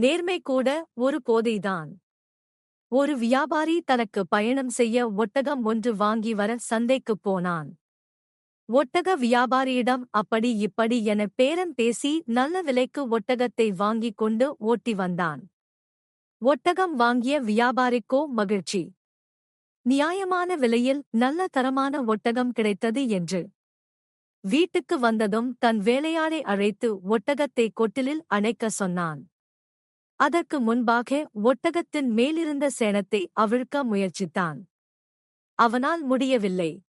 நேர்மை கூட ஒரு போதைதான். ஒரு வியாபாரி தனக்கு பயணம் செய்ய ஒட்டகம் ஒன்று வாங்கி வர சந்தைக்குப் போனான். ஒட்டக வியாபாரியிடம் அப்படி இப்படி என பேரம் பேசி நல்ல விலைக்கு ஒட்டகத்தை வாங்கிக் கொண்டு ஓட்டி வந்தான். ஒட்டகம் வாங்கிய வியாபாரிக்கோ மகிழ்ச்சி. நியாயமான விலையில் நல்ல தரமான ஒட்டகம் கிடைத்தது என்று. வீட்டுக்கு வந்ததும் தன் வேலையாளை அழைத்து ஒட்டகத்தை கொட்டிலில் அணைக்க சொன்னான். அதற்கு முன்பாக ஒட்டகத்தின் மேலிருந்த சேணத்தை அவிழ்க்க முயற்சித்தான். அவனால் முடியவில்லை.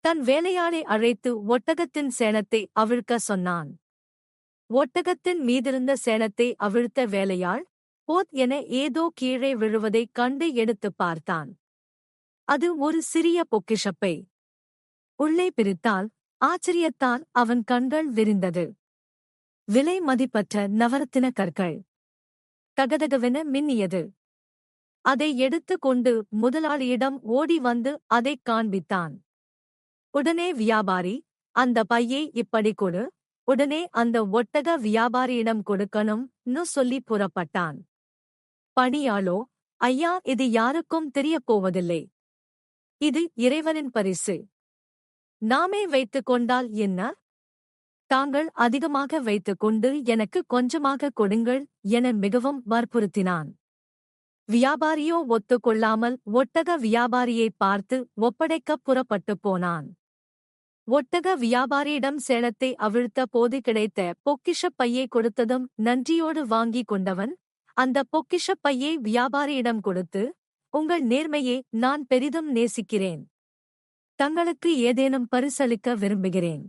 தன் வேலையாளை அழைத்து ஒட்டகத்தின் சேணத்தை அவிழ்க்க சொன்னான். ஒட்டகத்தின் மீதிருந்த சேணத்தை அவிழ்த்த வேலையாள் போத் என ஏதோ கீழே விழுவதைக் கண்டு எடுத்துப் பார்த்தான். அது ஒரு சிறிய பொக்கிஷப்பை. உள்ளே பிரித்தால் ஆச்சரியத்தால் அவன் கண்கள் விரிந்தது. விலை மதிப்பற்ற நவரத்தின கற்கள். தகதகவென மின்னியது. அதை எடுத்துக் கொண்டு முதலாளியிடம் ஓடி வந்து அதைக் காண்பித்தான். உடனே வியாபாரி அந்த பையை இப்படி கொடு. உடனே அந்த ஒட்டக வியாபாரியிடம் கொடுக்கணும் நு சொல்லி புறப்பட்டான். பணியாளோ ஐயா இது யாருக்கும் தெரியப் போவதில்லை. இது இறைவனின் பரிசு. நாமே வைத்துக் கொண்டால் என்ன? தாங்கள் அதிகமாக வைத்துக் கொண்டு எனக்கு கொஞ்சமாக கொடுங்கள் என மிகவும் வற்புறுத்தினான். வியாபாரியோ ஒத்துக்கொள்ளாமல் ஒட்டக வியாபாரியைப் பார்த்து ஒப்படைக்கப் புறப்பட்டுப் போனான். ஒட்டக வியாபாரியிடம் சேலத்தை அவிழ்த்த போது கிடைத்த பொக்கிஷப் பையை கொடுத்ததும் நன்றியோடு வாங்கிக் கொண்டவன் அந்த பொக்கிஷப் பையை வியாபாரியிடம் கொடுத்து உங்கள் நேர்மையை நான் பெரிதும் நேசிக்கிறேன். தங்களுக்கு ஏதேனும் பரிசளிக்க விரும்புகிறேன்.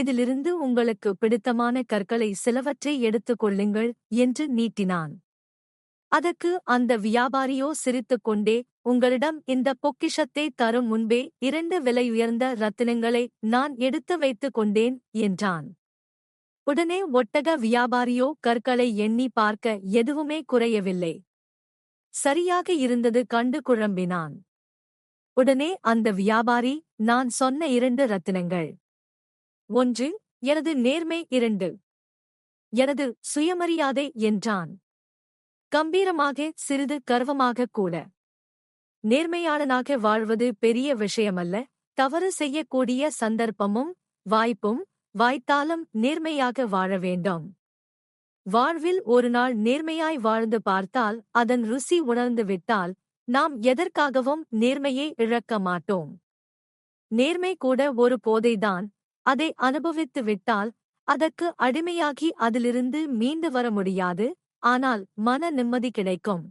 இதிலிருந்து உங்களுக்கு பிடித்தமான கற்களை சிலவற்றை எடுத்துக் கொள்ளுங்கள் என்று நீட்டினான். அதற்கு அந்த வியாபாரியோ சிரித்துக் கொண்டே உங்களிடம் இந்த பொக்கிஷத்தை தரும் முன்பே இரண்டு விலையுயர்ந்த ரத்தினங்களை நான் எடுத்து வைத்துக் கொண்டேன் என்றான். உடனே ஒட்டக வியாபாரியோ கற்களை எண்ணி பார்க்க எதுவுமே குறையவில்லை. சரியாக இருந்தது கண்டு குழம்பினான். உடனே அந்த வியாபாரி நான் சொன்ன இரண்டு ரத்தினங்கள் ஒன்று எனது நேர்மை இரண்டு. எனது சுயமரியாதை என்றான். கம்பீரமாக சிறிது கர்வமாக கூட. நேர்மையாளனாக வாழ்வது பெரிய விஷயமல்ல. தவறு செய்யக்கூடிய சந்தர்ப்பமும் வாய்ப்பும் வாய்த்தாலும் நேர்மையாக வாழ வேண்டும். வாழ்வில் ஒரு நாள் நேர்மையாய் வாழ்ந்து பார்த்தால் அதன் ருசி உணர்ந்து விட்டால் நாம் எதற்காகவும் நேர்மையை இழக்க மாட்டோம். நேர்மை கூட ஒரு போதைதான். அதை அனுபவித்து விட்டால் அதற்கு அடிமையாகி அதிலிருந்து மீண்டு வர முடியாது. ஆனால் மன நிம்மதி கிடைக்கும்.